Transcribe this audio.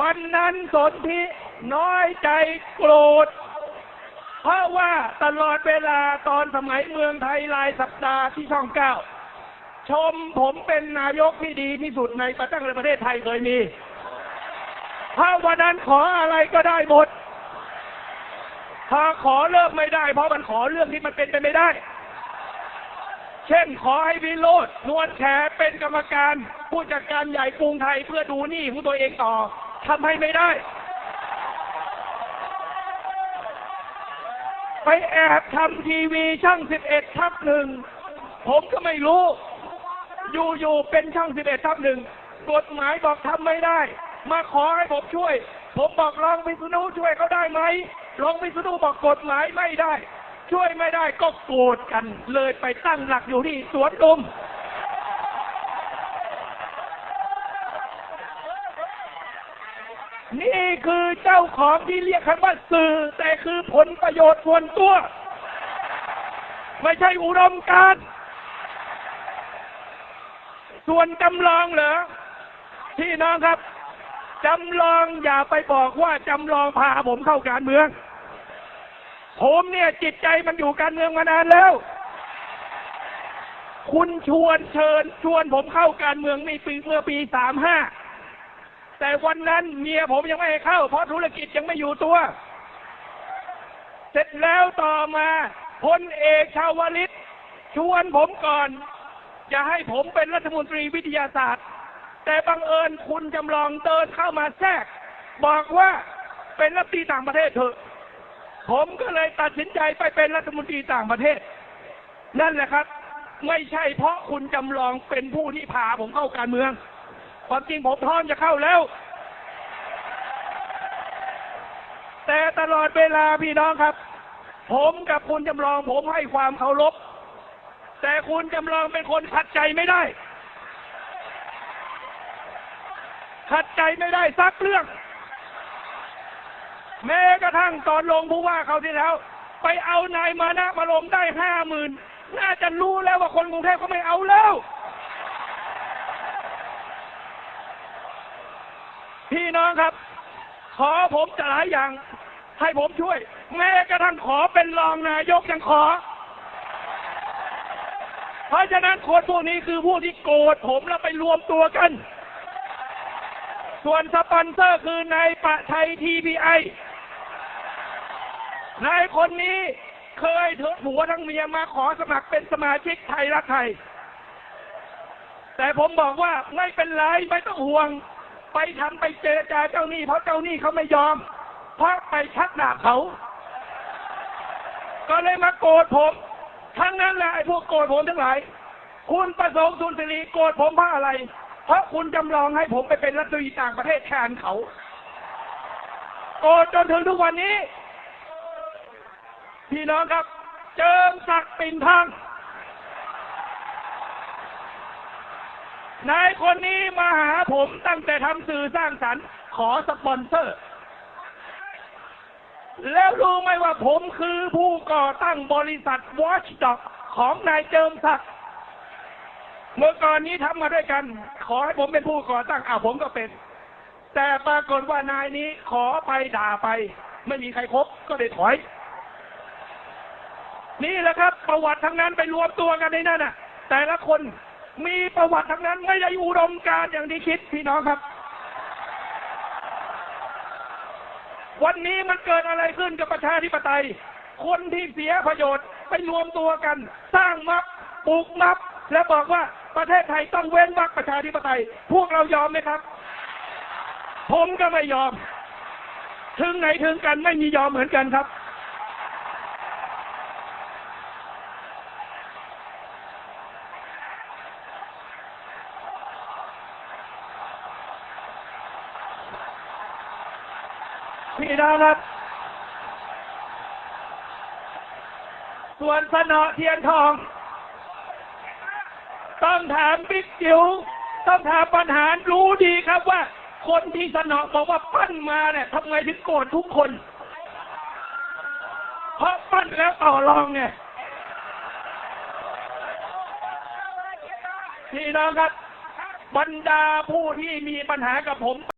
วันนั้นสนธิน้อยใจโกรธ เพราะว่าตลอดเวลาตอนสมัยเมืองไทยรายสัปดาห์ที่ช่องเก้าชมผมเป็นนายกที่ดีที่สุดในประตั้งประเทศไทยเคยมี ถ้าวันนั้นขออะไรก็ได้หมด ถ้าขอเลิกไม่ได้ เพราะมันขอเรื่องที่มันเป็นไปไม่ได้ เช่นขอให้วิโรจน์นวลแฉเป็นกรรมการ ผู้จัดการใหญ่กรุงไทยเพื่อดูหนี้ของตัวเองต่อ ทำให้ไม่ได้ ไปแอบทำทีวีช่างสิบเอ็ดทับหนึ่ง ผมก็ไม่รู้ อยู่ๆเป็นช่างสิบเอ็ดทับหนึ่ง กฎหมายบอกทำไม่ได้ มาขอให้ผมช่วย ผมบอกลองวิษณุช่วยเขาได้ไหมลองวิษณุบอกกฎหมายไม่ได้ ช่วยไม่ได้ก็โกรธกัน เลยไปตั้งหลักอยู่ที่สวนลุม คือเจ้าของที่เรียกคำว่าสื่อ แต่คือผลประโยชน์ส่วนตัว ไม่ใช่อุดมการ ส่วนจำลองเหรอพี่น้องครับจำลองอย่าไปบอกว่าจำลองพาผมเข้าการเมือง ผมเนี่ยจิตใจมันอยู่การเมืองมานานแล้ว คุณชวนเชิญชวนผมเข้าการเมืองในปีเมื่อปีสามห้า แต่วันนั้นเมียผมยังไม่ให้เข้า เพราะธุรกิจยังไม่อยู่ตัว เสร็จแล้วต่อมาพลเอกชาวลิตชวนผมก่อน จะให้ผมเป็นรัฐมนตรีวิทยาศาสตร์ แต่บังเอิญคุณจำลองเดินเข้ามาแทรก บอกว่าเป็นรัฐมนตรีต่างประเทศเถอะ ผมก็เลยตัดสินใจไปเป็นรัฐมนตรีต่างประเทศ นั่นแหละครับ ไม่ใช่เพราะคุณจำลองเป็นผู้ที่พาผมเข้าการเมือง ความจริงผมพร้อมจะเข้าแล้ว แต่ตลอดเวลาพี่น้องครับ ผมกับคุณจำลอง ผมให้ความเคารพ แต่คุณจำลองเป็นคนขัดใจไม่ได้ ขัดใจไม่ได้สักเรื่อง แม้กระทั่งตอนลงผู้ว่าเขาที่แล้ว ไปเอานายมานะมาลงได้ห้าหมื่นน่าจะรู้แล้วว่าคนกรุงเทพเขาไม่เอาแล้ว พี่น้องครับ ขอผมจะหลายอย่าง ให้ผมช่วย แม้กระทั่งขอเป็นรองนายกยังขอ เพราะฉะนั้นคนพวกนี้คือผู้ที่โกรธผมแล้วไปรวมตัวกัน ส่วนสปอนเซอร์คือนายประชัยทีพีไอนายคนนี้เคยเถิดหัวทั้งเมียมาขอสมัครเป็นสมาชิกไทยรักไทย แต่ผมบอกว่าไม่เป็นไรไม่ต้องห่วง ไปทำไปเจรจาเจ้าหนี้เพราะเจ้าหนี้เขาไม่ยอม เพราะไปชักดาบเขา ก็เลยมาโกรธผมทั้งนั้นแหละไอ้พวกโกรธผมทั้งหลาย คุณประสงค์สุนทรีโกรธผมเพราะอะไร เพราะคุณจำลองให้ผมไปเป็นรัฐมนตรีต่างประเทศแทนเขา โกรธจนถึงทุกวันนี้ พี่น้องครับ เจิมศักดิ์ปิ่นทาง นายคนนี้มาหาผมตั้งแต่ทำสื่อสร้างสรรค์ ขอสปอนเซอร์ แล้วรู้ไหมว่าผมคือผู้ก่อตั้งบริษัท Watchdog ของนายเจิมศักดิ์เมื่อก่อนนี้ทำมาด้วยกัน ขอให้ผมเป็นผู้ก่อตั้งอ่าผมก็เป็น แต่ปรากฏว่านายนี้ขอไปด่าไป ไม่มีใครครบก็เลยถอย นี่แหละครับ ประวัติทั้งนั้นไปรวมตัวกันในนั่นน่ะ แต่ละคน มีประวัติทั้งนั้นไม่ได้อุดมการอย่างที่คิดพี่น้องครับ วันนี้มันเกิดอะไรขึ้นกับประชาธิปไตย คนที่เสียประโยชน์ไปรวมตัวกัน สร้างมับปลูกมับ และบอกว่าประเทศไทยต้องเว้นวรรคประชาธิปไตย พวกเรายอมไหมครับ ผมก็ไม่ยอม ถึงไหนถึงกันไม่มียอมเหมือนกันครับ พี่น้องครับส่วนสนอเทียนทอง ต้องถามบิ๊กจิ๋วต้องถามปัญหารรู้ดีครับว่า คนที่สนอบอกว่าปั้นมาเนี่ยทำไงถึงโกรธทุกคน เพราะปั้นแล้วต่อรองเนี่ยพี่น้องครับ บรรดาผู้ที่มีปัญหากับผม